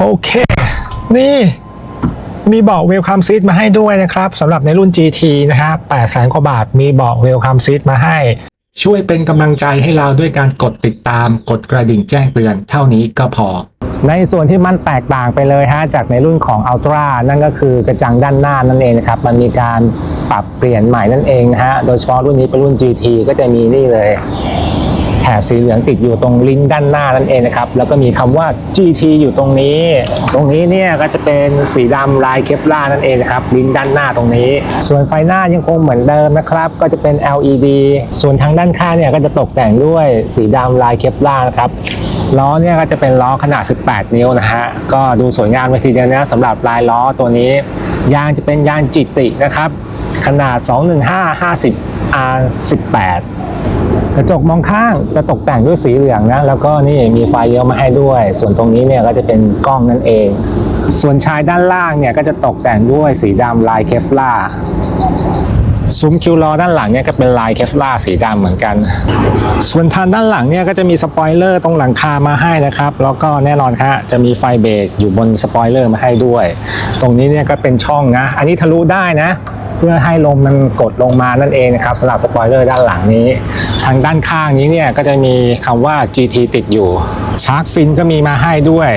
โอเค นี่มีเบาะเวลคัมซีทมาให้ด้วยนะครับสำหรับในรุ่น GT นะฮะ8แสนกว่าบาทมีเบาะเวลคัมซีทมาให้ ช่วยเป็นกำลังใจให้เราด้วยการกดติดตามกดกระดิ่งแจ้งเตือนเท่านี้ก็พอ ในส่วนที่มันแตกต่างไปเลยฮะจากในรุ่นของ Ultra นั่นก็คือกระจังด้านหน้านั่นเองนะครับ มันมีการปรับเปลี่ยนใหม่นั่นเองนะฮะโดยเฉพาะรุ่นนี้เป็นรุ่น GT ก็จะมีนี่เลย ถบสีเหลืองติดอยู่ตรงลิ้นด้านหน้านั่นเองนะครับแล้วก็มีคำว่า GT อยู่ตรงนี้ ตรงนี้เนี่ยก็จะเป็นสีดำลายเคฟลาร์นั่นเองนะครับลิ้นด้านหน้าตรงนี้ ส่วนไฟหน้ายังคงเหมือนเดิมนะครับก็จะเป็น LED ส่วนทางด้านข้างเนี่ยก็จะตกแต่งด้วยสีดำลายเคฟลาร์นะครับล้อเนี่ยก็จะเป็นล้อขนาด 18 นิ้วนะฮะ ก็ดูสวยงามไปทีเดียวนะสำหรับลายล้อตัวนี้ ยางจะเป็นยางจิตตินะครับ ขนาด 215 50 R18 กระจกมองข้างจะตกแต่งด้วยสีเหลืองนะ แล้วก็นี่มีไฟเลี้ยวมาให้ด้วย ส่วนตรงนี้เนี่ยก็จะเป็นกล้องนั่นเอง ส่วนชายด้านล่างเนี่ยก็จะตกแต่งด้วยสีดำลายเคฟล่าซุ้มคิวล้อด้านหลังเนี่ยก็เป็นลายเคฟล่าสีดำเหมือนกัน ส่วนทางด้านหลังเนี่ยก็จะมีสปอยเลอร์ตรงหลังคามาให้นะครับ แล้วก็แน่นอนครับจะมีไฟเบรกอยู่บนสปอยเลอร์มาให้ด้วย ตรงนี้เนี่ยก็เป็นช่องนะ อันนี้ทะลุได้นะ เพื่อให้ลมมันกดลงมานั่นเองนะครับสำหรับสปอยเลอร์ด้านหลังนี้ ทางด้านข้างนี้เนี่ยก็จะมีคำว่า GT ติดอยู่ชาร์กฟินก็มีมาให้ด้วย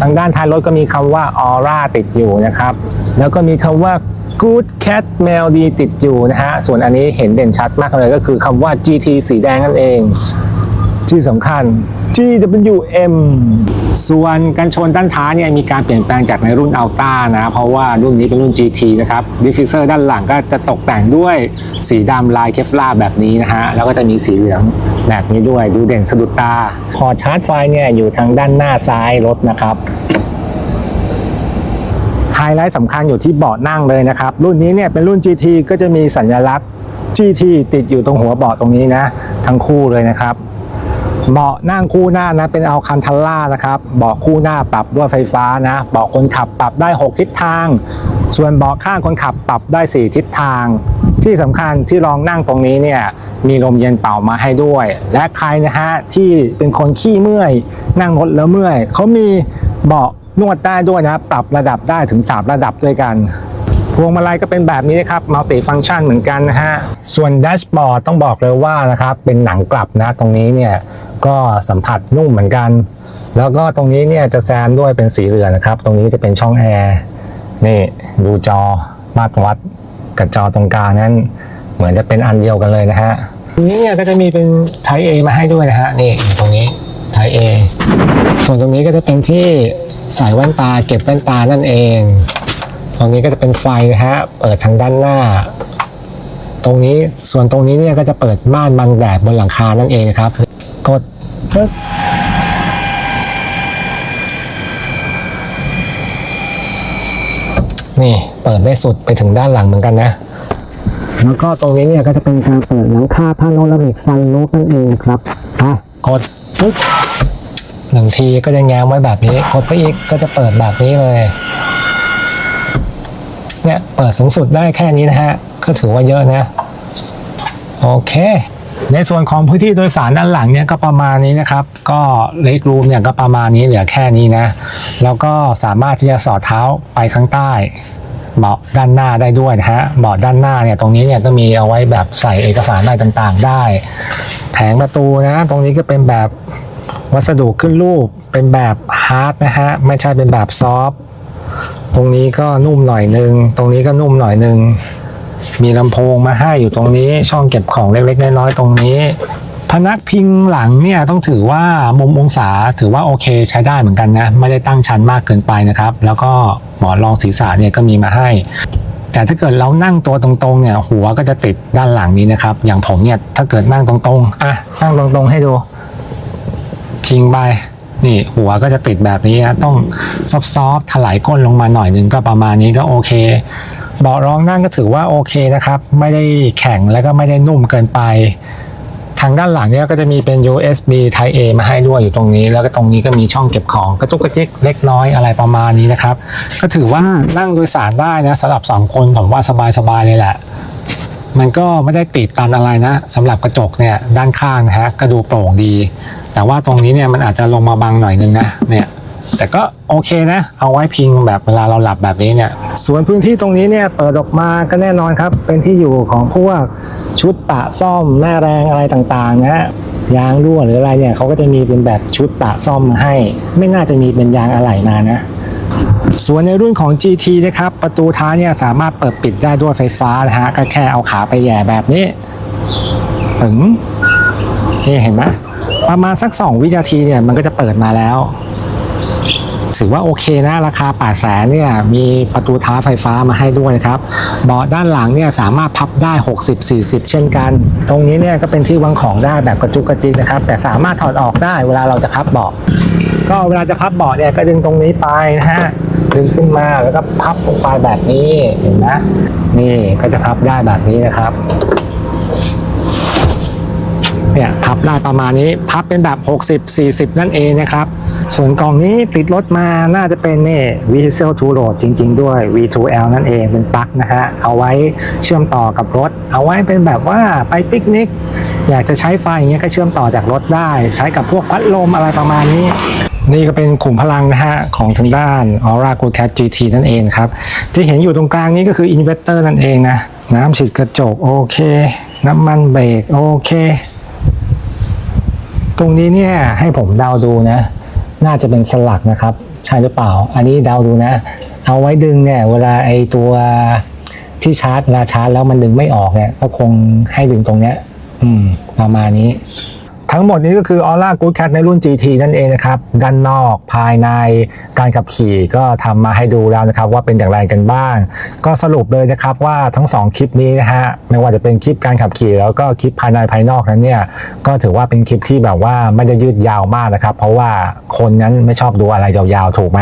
ทางด้านท้ายรถก็มีคำว่า Aura ติดอยู่นะครับแล้วก็มีคำว่า Good Cat Melody ติดอยู่นะฮะส่วนอันนี้เห็นเด่นชัดมากเลยก็คือคำว่า GT สีแดงนั่นเองที่สำคัญ GWM ส่วนกันชนด้านท้ายเนี่ยมีการเปลี่ยนแปลงจากในรุ่น Alta นะ เพราะว่ารุ่นนี้เป็นรุ่น GT นะครับดิฟฟิเซอร์ด้านหลังก็จะตกแต่งด้วยสีดำลายเคฟลาแบบนี้นะฮะ แล้วก็จะมีสีเหลืองแบบนี้ด้วยดูเด่นสะดุดตาพอชาร์จไฟเนี่ยอยู่ทางด้านหน้าซ้ายรถนะครับไฮไลท์สำคัญอยู่ที่เบาะนั่งเลยนะครับ รุ่นนี้เนี่ยเป็นรุ่น GT ก็จะมีสัญลักษณ์ GT ติดอยู่ตรงหัวเบาะตรงนี้นะ ทั้งคู่เลยนะครับ เบาะนั่งคู่หน้านะเป็นอัลคันทัลล่านะครับเบาะคู่หน้าปรับด้วยไฟฟ้านะเบาะคนขับปรับได้ 6 ทิศทาง ส่วนเบาะข้างคนขับปรับได้ 4 ทิศทาง ที่สำคัญที่รองนั่งตรงนี้เนี่ยมีลมเย็นเป่ามาให้ด้วย และใครนะฮะที่เป็นคนขี้เมื่อย นั่งรถแล้วเมื่อยเขามีเบาะนวดได้ด้วยนะ ปรับระดับได้ถึง 3 ระดับด้วยกัน พวงมาลัยก็เป็นแบบนี้นะครับมัลติฟัง c t ชันเหมือนกันนะฮะ ส่วนแดชบอร์ดต้องบอกเลยว่านะครับเป็นหนังกลับนะตรงนี้เนี่ยก็สัมผัสนุ่มเหมือนกัน แล้วก็ตรงนี้เนี่ยจะแซมด้วยเป็นสีเหลืองนะครับ ตรงนี้จะเป็นช่องแอร์นี่ดูจอมาตรวัดกับจอตรงกลางนั้นเหมือนจะเป็นอันเดียวกันเลยนะฮะตรงนี้เนี่ยก็จะมีเป็น Type A มาให้ด้วยนะฮะนี่ตรงนี้ Type A ส่วนตรงนี้ก็จะเป็นที่ใส่แว่นตาเก็บแว่นตานั่นเอง ตรงนี้ก็จะเป็นไฟนะฮะ เปิดทางด้านหน้า ตรงนี้ส่วนตรงนี้เนี่ยก็จะเปิดม่านบังแดดบนหลังคานั่นเองนะครับ กดปึ๊บนี่เปิดได้สุดไปถึงด้านหลังเหมือนกันนะ แล้วก็ตรงนี้เนี่ยก็จะเป็นการเปิดหลังคาพาโนรามิกซันรูฟนั่นเองครับอะกดปึ๊บหนึ่งทีก็จะแง้มไว้แบบนี้ กดไปอีกก็จะเปิดแบบนี้เลย เนี่ยเปิดสูงสุดได้แค่นี้นะฮะ ก็ถือว่าเยอะนะ โอเคในส่วนของพื้นที่โดยสารด้านหลังเนี่ยก็ประมาณนี้นะครับ ก็เลกรูมเนี่ยก็ประมาณนี้เหลือแค่นี้นะ แล้วก็สามารถที่จะสอดเท้าไปข้างใต้เบาะด้านหน้าได้ด้วยนะฮะเบาะด้านหน้าเนี่ยตรงนี้เนี่ยก็มีเอาไว้แบบใส่เอกสารอะไรต่างๆ ได้ แผงประตูนะ ตรงนี้ก็เป็นแบบวัสดุขึ้นรูปเป็นแบบฮาร์ดนะฮะไม่ใช่เป็นแบบซอฟ ตรงนี้ก็นุ่มหน่อยนึง ตรงนี้ก็นุ่มหน่อยนึง มีลำโพงมาให้อยู่ตรงนี้ ช่องเก็บของเล็กๆน้อยๆตรงนี้ พนักพิงหลังเนี่ยต้องถือว่ามุมองศาถือว่าโอเคใช้ได้เหมือนกันนะ ไม่ได้ตั้งชันมากเกินไปนะครับ แล้วก็หมอนรองศีรษะเนี่ยก็มีมาให้แต่ถ้าเกิดเรานั่งตัวตรงๆเนี่ยหัวก็จะติดด้านหลังนี้นะครับ อย่างผมเนี่ยถ้าเกิดนั่งตรงๆอะนั่งตรงๆให้ดู พิงไป นี่หัวก็จะติดแบบนี้นะต้องซอฟต์ๆถลายก้นลงมาหน่อยหนึ่งก็ประมาณนี้ก็โอเคเบาะรองนั่งก็ถือว่าโอเคนะครับ ไม่ได้แข็งแล้วก็ไม่ได้นุ่มเกินไป ทางด้านหลังเนี่ยก็จะมีเป็น USB Type A มาให้ด้วยอยู่ตรงนี้ แล้วก็ตรงนี้ก็มีช่องเก็บของกระจุกกระจิกเล็กน้อยอะไรประมาณนี้นะครับ ก็ถือว่านั่งโดยสารได้นะสำหรับสองคนผมว่าสบายๆเลยแหละ มันก็ไม่ได้ติดตันอะไรนะสำหรับกระจกเนี่ยด้านข้างนะฮะก็ดูโปร่งดี แต่ว่าตรงนี้เนี่ยมันอาจจะลงมาบังหน่อยนึงนะเนี่ยแต่ก็โอเคนะ เอาไว้พิงแบบเวลาเราหลับแบบนี้เนี่ยส่วนพื้นที่ตรงนี้เนี่ยเปิดออกมาก็แน่นอนครับ เป็นที่อยู่ของพวกชุดปะซ่อมแม่แรงอะไรต่างๆนะฮะยางรั่วหรืออะไรเนี่ยเขาก็จะมีเป็นแบบชุดปะซ่อมมาให้ ไม่น่าจะมีเป็นยางอะไหล่มานะ ส่วนในรุ่นของ GT นะครับ ประตูท้ายเนี่ยสามารถเปิดปิดได้ด้วยไฟฟ้านะฮะ ก็แค่เอาขาไปแย่แบบนี้ปึ๋งนี่เห็นไหมประมาณสัก 2 วินาทีเนี่ยมันก็จะเปิดมาแล้ว ถือว่าโอเคนะราคา8แสนเนี่ยมีประตูท้ายไฟฟ้ามาให้ด้วยนะครับเบาะด้านหลังเนี่ยสามารถพับได้ 60-40 เช่นกัน ตรงนี้เนี่ยก็เป็นที่วางของได้แบบกระจุกกระจิกนะครับ แต่สามารถถอดออกได้เวลาเราจะพับเบาะก็เวลาจะพับเบาะเนี่ยก็ดึงตรงนี้ไปนะฮะ ดึงขึ้นมาแล้วก็พับลงไปแบบนี้เห็นไหมนี่ก็จะพับได้แบบนี้นะครับเนี่ยพับได้ประมาณนี้พับเป็นแบบ 60 40 นั่นเองนะครับ ส่วนกล่องนี้ติดรถมาน่าจะเป็นนี่ v c e l to Load จริง ๆ ด้วย V2L นั่นเองเป็นปลั๊กนะฮะ เอาไว้เชื่อมต่อกับรถ เอาไว้เป็นแบบว่าไปปิกนิก อยากจะใช้ไฟอย่างเงี้ยก็เชื่อมต่อจากรถได้ ใช้กับพวกพัดลมอะไรประมาณนี้ นี่ก็เป็นขุมพลังนะฮะของทางด้าน Aura g o Cat GT นั่นเองครับ ที่เห็นอยู่ตรงกลางนี้ก็คืออินเวอร์เตอร์นั่นเองนะ น้ำฉีดกระจกโอเค น้ำมันเบรกโอเค ตรงนี้เนี่ยให้ผมเดาดูนะ น่าจะเป็นสลักนะครับ ใช่หรือเปล่า อันนี้เดาดูนะ เอาไว้ดึงเนี่ยเวลาไอตัวที่ชาร์จเวลาชาร์จแล้วมันดึงไม่ออกเนี่ยก็คงให้ดึงตรงเนี้ย อืม ประมาณนี้ ทั้งหมดนี้ก็คือ Aura Good Cat ในรุ่น GT นั่นเองนะครับ ด้านนอกภายในการขับขี่ก็ทำมาให้ดูแล้วนะครับ ว่าเป็นอย่างไรกันบ้าง ก็สรุปเลยนะครับว่าทั้ง 2 คลิปนี้นะฮะไม่ว่าจะเป็นคลิปการขับขี่ แล้วก็คลิปภายในภายนอกนั้นเนี่ยก็ถือว่าเป็นคลิปที่แบบว่าไม่ได้ยืดยาวมากนะครับ เพราะว่าคนนั้นไม่ชอบดูอะไรยาวๆถูกไหม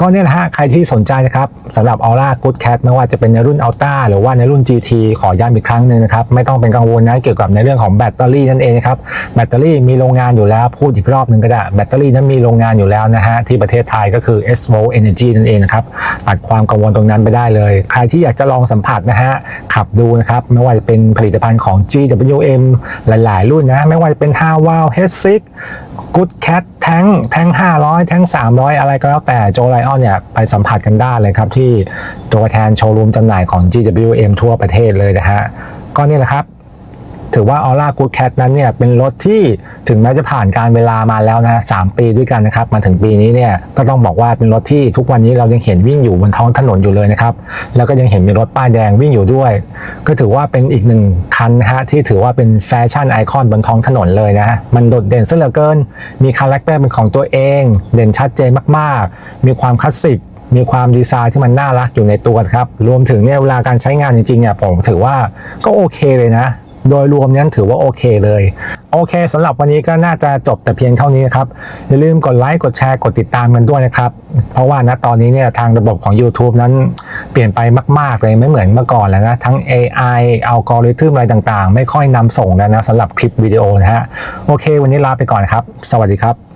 ก็เนี่ยนะฮะใครที่สนใจนะครับสำหรับ Aura Good Cat ไม่ว่าจะเป็นในรุ่น Ultra หรือว่าในรุ่น GT ขอย้ำอีกครั้งหนึ่งนะครับไม่ต้องเป็นกังวลนะเกี่ยวกับในเรื่องของแบตเตอรี่นั่นเองนะครับแบตเตอรี่มีโรงงานอยู่แล้วพูดอีกรอบหนึ่งก็ได้แบตเตอรี่นั้นมีโรงงานอยู่แล้วนะฮะที่ประเทศไทยก็คือ s v o Energy นั่นเองนะครับตัดความกังวลตรงนั้นไปได้เลย ใครที่อยากจะลองสัมผัสนะฮะขับดูนะครับไม่ว่าจะเป็นผลิตภัณฑ์ของ GWM หลาย ๆ รุ่นนะไม่ว่าจะเป็น5 w a l H6 Good Cat แท้งแท้ง500 แท้ง 300 อะไรก็แล้วแต่โจไลออนเนี่ยไปสัมผัสกันได้เลยครับที่ตัวแทนโชว์รูมจำหน่ายของ GWM ทั่วประเทศเลยนะฮะก็นี่แหละครับ ถือว่า Aura Good Cat นั้นเนี่ยเป็นรถที่ถึงแม้จะผ่านการเวลามาแล้วนะสามปีด้วยกันนะครับมาถึงปีนี้เนี่ยก็ต้องบอกว่าเป็นรถที่ทุกวันนี้เรายังเห็นวิ่งอยู่บนท้องถนนอยู่เลยนะครับแล้วก็ยังเห็นมีรถป้ายแดงวิ่งอยู่ด้วย ก็ถือว่าเป็นอีกหนึ่งคันนะฮะที่ถือว่าเป็นแฟชั่นไอคอนบนท้องถนนเลยนะฮะมันโดดเด่นซะเหลือเกิน มีคาแรคเตอร์เป็นของตัวเอง เด่นชัดเจนมากๆ มีความคลาสสิกมีความดีไซน์ที่มันน่ารักอยู่ในตัวครับ รวมถึงเนี่ยเวลาการใช้งานจริงๆเนี่ยผมถือว่าก็โอเคเลยนะ โดยรวมนั้นถือว่าโอเคเลย โอเคสำหรับวันนี้ก็น่าจะจบแต่เพียงเท่านี้นะครับ อย่าลืมกดไลค์กดแชร์กดติดตามกันด้วยนะครับ เพราะว่าณตอนนี้เนี่ยทางระบบของ YouTube นั้นเปลี่ยนไปมาก ๆ เลยไม่เหมือนเมื่อก่อนแล้วนะ ทั้ง AI อัลกอริทึมอะไรต่างๆ ไม่ค่อยนำส่งแล้วนะสำหรับคลิปวิดีโอนะฮะโอเค วันนี้ลาไปก่อนครับ สวัสดีครับ